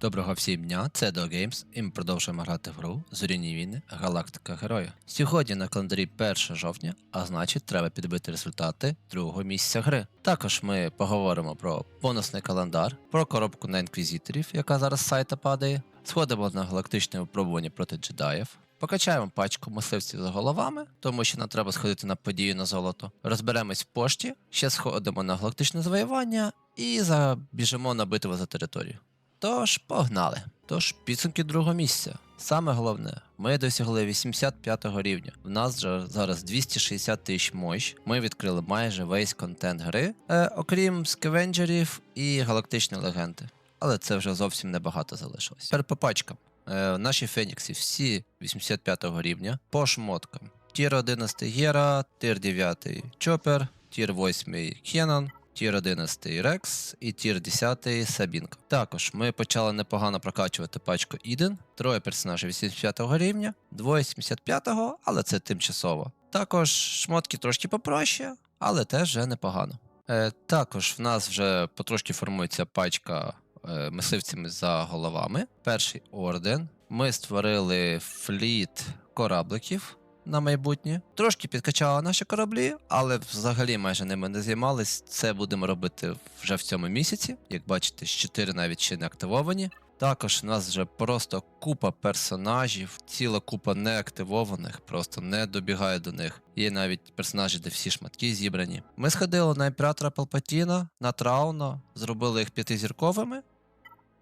Доброго всім дня, це Do Games, і ми продовжуємо грати в гру Зоряні війни Галактика Героїв. Сьогодні на календарі 1 жовтня, а значить треба підбити результати другого місяця гри. Також ми поговоримо про бонусний календар, про коробку на інквізиторів, яка зараз з сайта падає. Сходимо на галактичне випробування проти джедаїв. Покачаємо пачку мисливців за головами, тому що нам треба сходити на подію на золото. Розберемось в пошті, ще сходимо на галактичне завоювання і забіжимо на битву за територію. Тож, погнали. Тож, підсумки другого місця. Саме головне, ми досягли 85 рівня. В нас вже зараз 260 тисяч мощ. Ми відкрили майже весь контент гри, е, окрім скавенджерів і галактичні легенди. Але це вже зовсім небагато залишилось. Тепер по пачкам. Е, наші фенікси всі 85 рівня. По шмоткам. Тір 11 Гера, тір 9 Чопер, тір 8 Хенон, тір 11 Рекс і тір 10 Сабінка. Також ми почали непогано прокачувати пачку Іден, троє персонажів 85 го рівня, двоє 75-го, але це тимчасово. Також шмотки трошки попроще, але теж вже непогано. Е, також в нас вже потрошки формується пачка е, мисливцями за головами. Перший орден. Ми створили фліт корабликів на майбутнє. Трошки підкачали наші кораблі, але взагалі майже ними не займались. Це будемо робити вже в цьому місяці. Як бачите, з 4 навіть ще не активовані. Також у нас вже просто купа персонажів, ціла купа неактивованих, просто не добігає до них. Є навіть персонажі, де всі шматки зібрані. Ми сходили на імператора Палпатіна, на Трауна, зробили їх п'ятизірковими.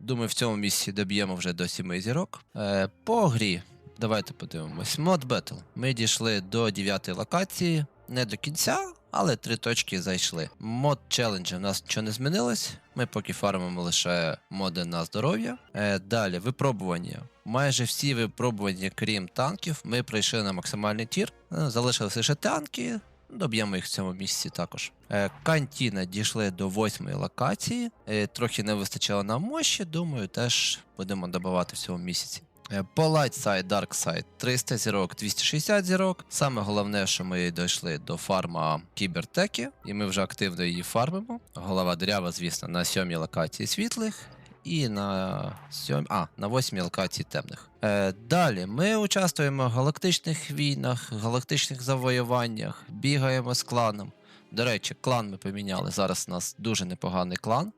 Думаю, в цьому місці доб'ємо вже до 7 зірок. Е, по грі, давайте подивимось. Мод Battle. Ми дійшли до 9 локації, не до кінця, але три точки зайшли. Мод челенджі в нас нічого не змінилось. Ми поки фармимо лише моди на здоров'я. Е, далі, випробування. Майже всі випробування, крім танків, ми пройшли на максимальний тір. Е, залишились лише танки. Доб'ємо їх в цьому місці також. Е, Кантіна дійшли до восьмої локації. Е, трохи не вистачало нам мощі, думаю, теж будемо добивати в цьому місяці. Е, По Light Side, Dark Side 300 зірок, 260 зірок. Саме головне, що ми дійшли до фарма кібертеки, і ми вже активно її фармимо. Голова дерява, звісно, на сьомій локації світлих. І на сьом... а, на восьмій локації темних. Е, далі ми участвуємо в галактичних війнах, галактичних завоюваннях, бігаємо з кланом. До речі, клан ми поміняли. Зараз у нас дуже непоганий клан,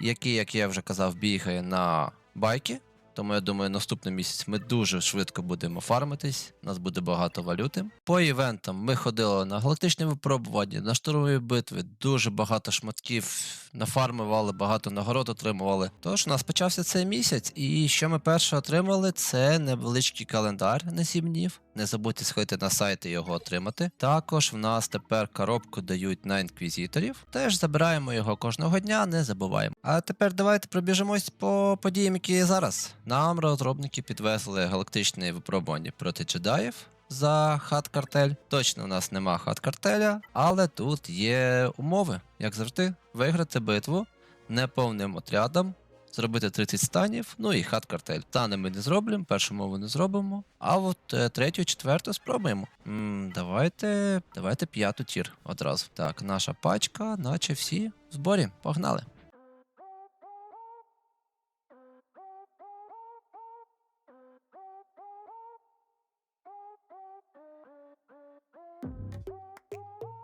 який, як я вже казав, бігає на байки. Тому я думаю, наступний місяць ми дуже швидко будемо фармитись, у нас буде багато валюти. По івентам ми ходили на галактичне випробування, на штурмові битви, дуже багато шматків нафармували, багато нагород отримували. Тож у нас почався цей місяць, і що ми перше отримали, це невеличкий календар на 7 днів. Не забудьте сходити на сайт і його отримати. Також в нас тепер коробку дають на інквізиторів. Теж забираємо його кожного дня, не забуваємо. А тепер давайте пробіжимось по подіям, які є зараз. Нам розробники підвезли галактичне випробування проти джедаїв. За хат-картель. Точно у нас нема хат-картеля, але тут є умови, як завжди, виграти битву неповним отрядом, зробити 30 станів, ну і хат-картель. Стани ми не зробимо, першу мову не зробимо. А от е, третю, четверту спробуємо. м давайте, давайте п'яту тір одразу. Так, наша пачка, наче всі в зборі. Погнали.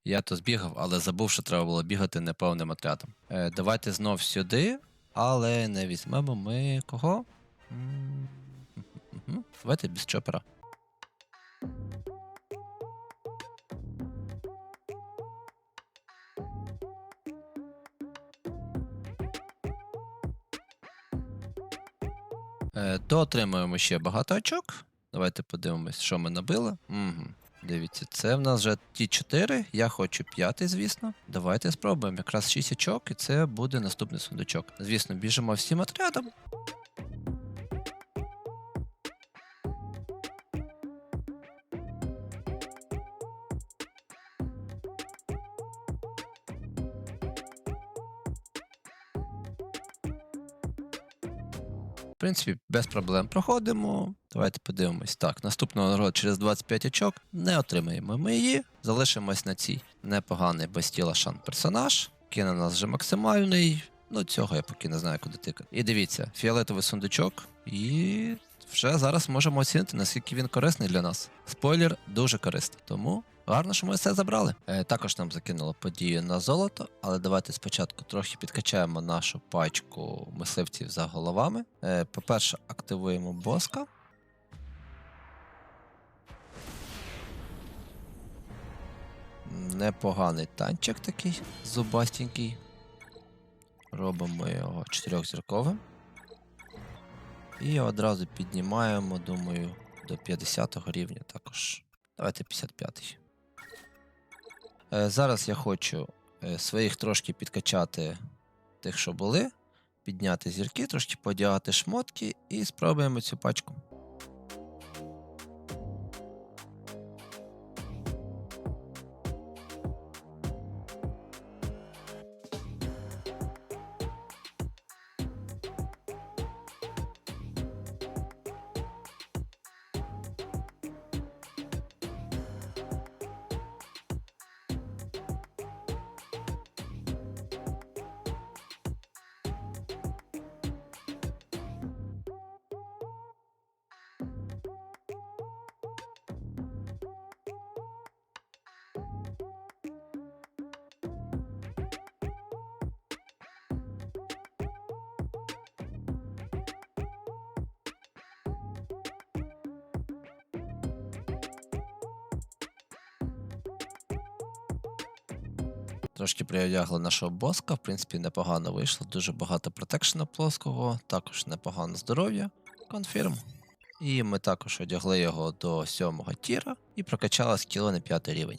Я то збігав, але забув, що треба було бігати неповним отрядом. Е, давайте знов сюди, але не візьмемо ми кого? Давайте без чопера. Е, то отримуємо ще багато очок. Давайте подивимось, що ми набили. Угу. Дивіться, це в нас вже ті 4. Я хочу п'ятий, звісно. Давайте спробуємо. Якраз 6 очок, і це буде наступний сундучок. Звісно, біжимо всім отрядом. Принципі, без проблем проходимо. Давайте подивимось. Так, наступного нагорода через 25 очок не отримаємо ми її. Залишимось на цій. Непоганий без тіла шан персонаж. Кін у нас вже максимальний. Ну, цього я поки не знаю, куди тикати. І дивіться, фіолетовий сундучок, і вже зараз можемо оцінити, наскільки він корисний для нас. Спойлер дуже корисний. Тому гарно, що ми все забрали. Е, також нам закинуло подію на золото, але давайте спочатку трохи підкачаємо нашу пачку мисливців за головами. Е, по-перше, активуємо боска. Непоганий танчик такий зубастенький. Робимо його чотирьохзірковим. І одразу піднімаємо, думаю, до 50 рівня також. Давайте 55. Е, зараз я хочу е, своїх трошки підкачати тих, що були, підняти зірки, трошки подягати шмотки і спробуємо цю пачку. Трошки приодягли нашого боска, в принципі, непогано вийшло. Дуже багато протекшена плоского, також непогане здоров'я. Конфірм. І ми також одягли його до сьомого тіра і прокачали скіли на п'ятий рівень.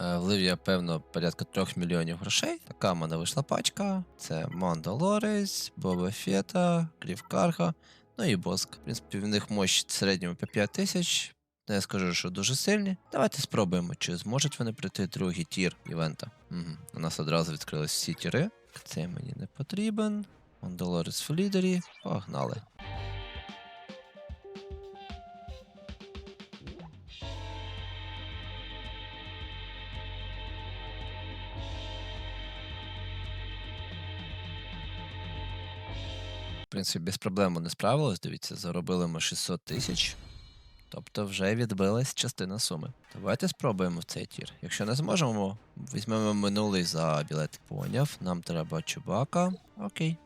Влив я, певно, порядка 3 мільйонів грошей. Така в мене вийшла пачка. Це Мандалорець, Боба Фета, Крів Карга, ну і Боск. В принципі, в них мощь в середньому по 5 тисяч. Я скажу, що дуже сильні. Давайте спробуємо, чи зможуть вони пройти другий тір івента. Угу. У нас одразу відкрились всі тіри. Цей мені не потрібен. Мандалорець в лідері. Погнали. Принципі, без проблем вони справились. Дивіться, заробили ми 600 тисяч. Тобто вже відбилась частина суми. Давайте спробуємо в цей тір. Якщо не зможемо, візьмемо минулий за білет. Поняв, нам треба чубака. Окей.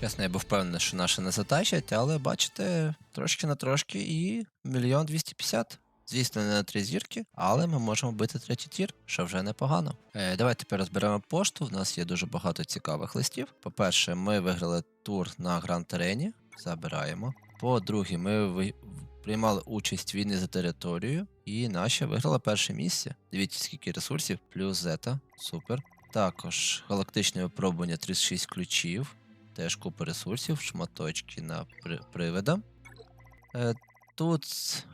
Чесно, я був впевнений, що наші не затащать, але бачите, трошки на трошки і мільйон 250. Звісно, не на три зірки, але ми можемо бити третій тір, що вже непогано. Е, давайте тепер розберемо пошту. У нас є дуже багато цікавих листів. По-перше, ми виграли тур на Гранд Терені. Забираємо. По-друге, ми ви- приймали участь в війні за територію. І наші виграли перше місце. Дивіться, скільки ресурсів, плюс зета. Супер. Також галактичне випробування 36 ключів. Теж купа ресурсів, шматочки на при- привида. Е, тут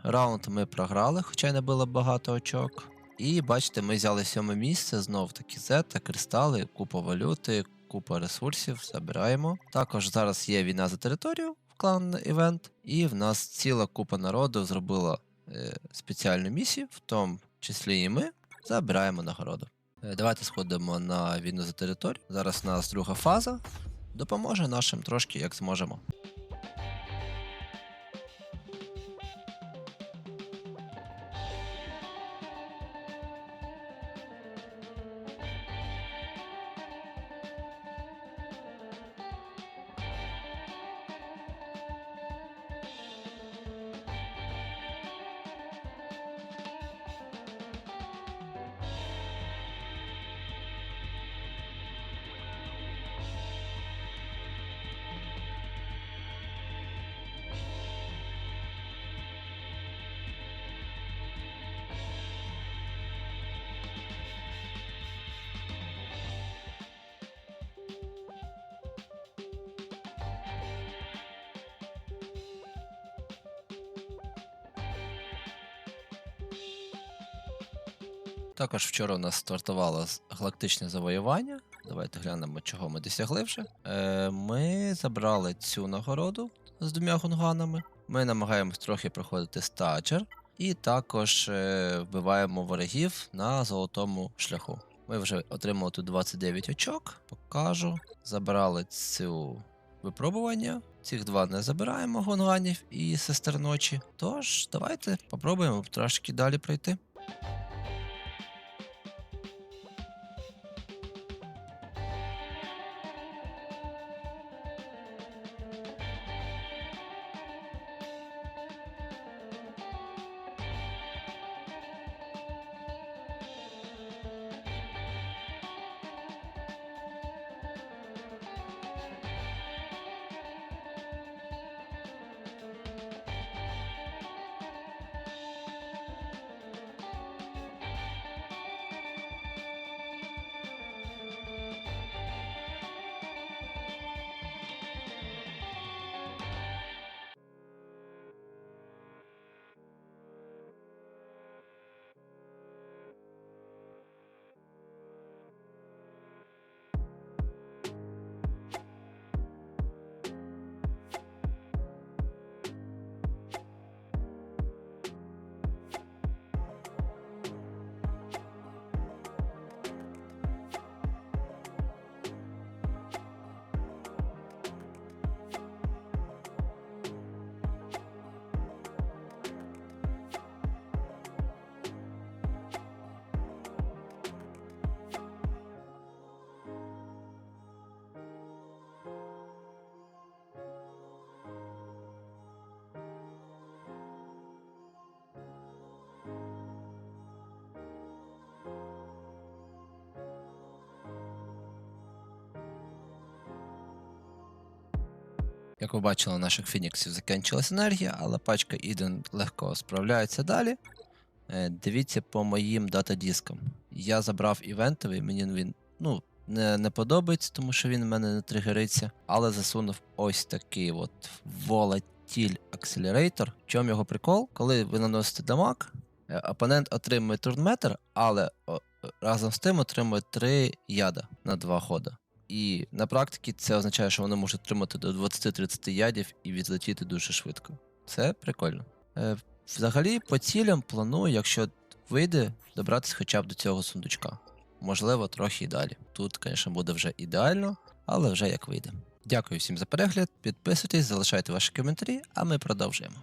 раунд ми програли, хоча й не було багато очок. І бачите, ми взяли сьоме місце, знов таки зета, кристали, купа валюти, купа ресурсів, забираємо. Також зараз є війна за територію в клан івент, і в нас ціла купа народу зробила е, спеціальну місію, в тому числі і ми. Забираємо нагороду. Е, Давайте сходимо на війну за територію. Зараз у нас друга фаза. Допоможе нашим трошки як зможемо. Також вчора у нас стартувало галактичне завоювання. Давайте глянемо, чого ми досягли вже. Е, ми забрали цю нагороду з двома гунганами. Ми намагаємось трохи проходити стаджер. І також е, вбиваємо ворогів на золотому шляху. Ми вже отримали тут 29 очок, покажу. Забрали цю випробування. Цих два не забираємо гунганів і сестер ночі. Тож, давайте попробуємо трошки далі пройти. Як ви бачили, у наших фініксів закінчилась енергія, але пачка Іден легко справляється далі. Е, Дивіться по моїм дата-дискам. Я забрав івентовий, мені він ну, не, не подобається, тому що він в мене не тригериться, але засунув ось такий от Volatile Accelerator. В чому його прикол? Коли ви наносите дамаг, е, опонент отримує турнметр, але разом з тим отримує 3 яда на 2 хода. І на практиці це означає, що вони можуть отримати до 20-30 ядів і відлетіти дуже швидко. Це прикольно. Е, взагалі, по цілям планую, якщо вийде, добратися хоча б до цього сундучка. Можливо, трохи і далі. Тут, звісно, буде вже ідеально, але вже як вийде. Дякую всім за перегляд. Підписуйтесь, залишайте ваші коментарі, а ми продовжуємо.